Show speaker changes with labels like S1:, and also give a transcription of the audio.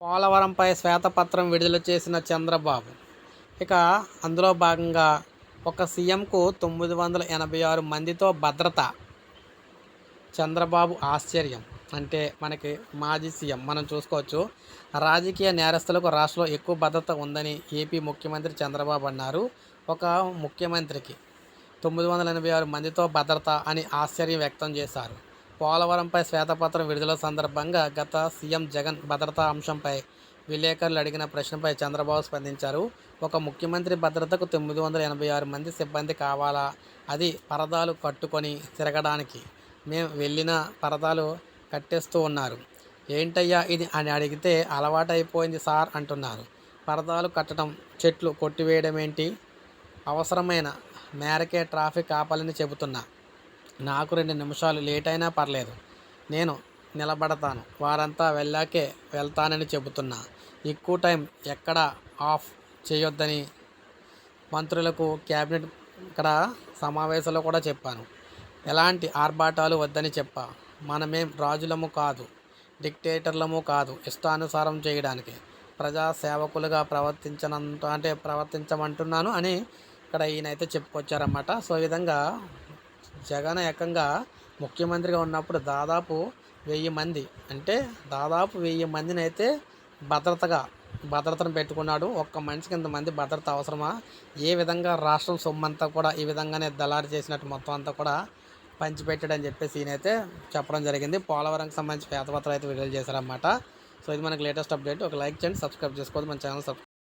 S1: పోలవరంపై శ్వేతపత్రం విడుదల చేసిన చంద్రబాబు. ఇక అందులో భాగంగా ఒక సీఎంకు తొమ్మిది వందల ఎనభై ఆరు మందితో భద్రత. చంద్రబాబు ఆశ్చర్యం. అంటే మనకి మాజీ సీఎం మనం చూసుకోవచ్చు. రాజకీయ నేరస్తులకు రాష్ట్రంలో ఎక్కువ భద్రత ఉందని ఏపీ ముఖ్యమంత్రి చంద్రబాబు అన్నారు. ఒక ముఖ్యమంత్రికి తొమ్మిది వందల ఎనభై ఆరు మందితో భద్రత అని ఆశ్చర్యం వ్యక్తం చేశారు. పోలవరంపై శ్వేతపత్రం విడుదల సందర్భంగా గత సీఎం జగన్ భద్రతా అంశంపై విలేకరులు అడిగిన ప్రశ్నపై చంద్రబాబు స్పందించారు. ఒక ముఖ్యమంత్రి భద్రతకు తొమ్మిది వందల ఎనభై ఆరు మంది సిబ్బంది కావాలా? అది పరదాలు కట్టుకొని తిరగడానికి. మేము వెళ్ళిన పరదాలు కట్టేస్తూ ఉన్నారు. ఏంటయ్యా ఇది అని అడిగితే అలవాటైపోయింది సార్ అంటున్నారు. పరదాలు కట్టడం చెట్లు కొట్టివేయడం ఏంటి అవసరమైన మేరకే ట్రాఫిక్ ఆపాలని చెబుతున్నా. నాకు రెండు నిమిషాలు లేట్ అయినా పర్లేదు. నేను నిలబడతాను. వారంతా వెళ్ళాకే వెళ్తానని చెబుతున్నా. ఎక్కువ టైం ఎక్కడ ఆఫ్ చేయొద్దని మంత్రులకు క్యాబినెట్ ఇక్కడ సమావేశంలో కూడా చెప్పాను. ఎలాంటి ఆర్భాటాలు వద్దని చెప్పా. మనమేం రాజులము కాదు డిక్టేటర్లము కాదు ఇష్టానుసారం చేయడానికి. ప్రజా సేవకులుగా ప్రవర్తించనంత అంటే ప్రవర్తించమంటున్నాను అని ఇక్కడ ఈయనైతే చెప్పుకొచ్చారన్నమాట. సో ఈ విధంగా జగన్ ఏకంగా ముఖ్యమంత్రిగా ఉన్నప్పుడు దాదాపు వెయ్యి మంది. అంటే దాదాపు వెయ్యి మందిని అయితే భద్రతగా భద్రతను పెట్టుకున్నాడు. ఒక్క మనిషికి ఇంతమంది భద్రత అవసరమా? ఏ విధంగా రాష్ట్రం సొమ్మంతా కూడా ఈ విధంగానే దళారు చేసినట్టు మొత్తం అంతా కూడా పంచిపెట్టాడని చెప్పేసి ఈయనైతే చెప్పడం జరిగింది. పోలవరంకి సంబంధించి పేదపత్రాలు అయితే విడుదల చేశారన్నమాట. సో ఇది మనకి లేటెస్ట్ అప్డేట్. ఒక లైక్ చేయండి సబ్స్క్రైబ్ చేసుకోవద్దు. మన ఛానల్ సబ్స్క్రైబ్